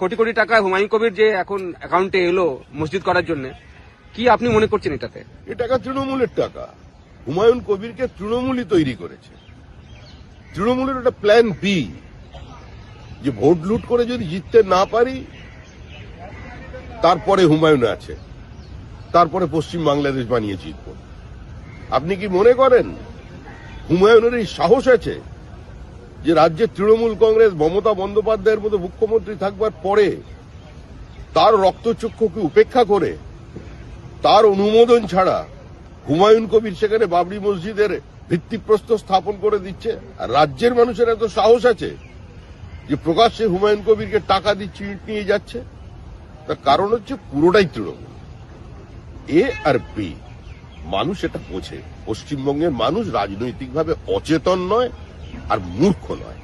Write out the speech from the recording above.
কোটি কোটি টাকা হুমায়ুন কবির যে এখন অ্যাকাউন্টে এলো মসজিদ করার জন্য, কি আপনি মনে করছেন এটাতে? এ টাকা তৃণমূলের টাকা। হুমায়ুন কবিরকে তৃণমূলই তৈরি করেছে। তৃণমূলের একটা প্ল্যান বি যে ভোট লুট করে যদি জিততে না পারি, তারপরে হুমায়ুন আছে। তারপরে পশ্চিম বাংলাদেশ বানিয়ে জিতব। আপনি কি মনে করেন হুমায়ুনের এই সাহস আছে যে রাজ্যের তৃণমূল কংগ্রেস, মমতা বন্দ্যোপাধ্যায়ের মতো মুখ্যমন্ত্রী থাকবার পরে তার রক্তচক্ষুকে উপেক্ষা করে, তার অনুমোদন ছাড়া হুমায়ুন কবির সেখানে বাবরি মসজিদের ভিত্তিপ্রস্তর স্থাপন করে দিচ্ছে। আর রাজ্যের মানুষের এত সাহস আছে যে প্রকাশ্যে হুমায়ুন কবিরকে টাকা দিচ্ছে ইট নিয়ে যাচ্ছে। তার কারণ হচ্ছে পুরোটাই তৃণমূল। এ আর বি, মানুষ এটা বোঝে। পশ্চিমবঙ্গের মানুষ রাজনৈতিকভাবে অচেতন নয় আর মূর্খ নয়।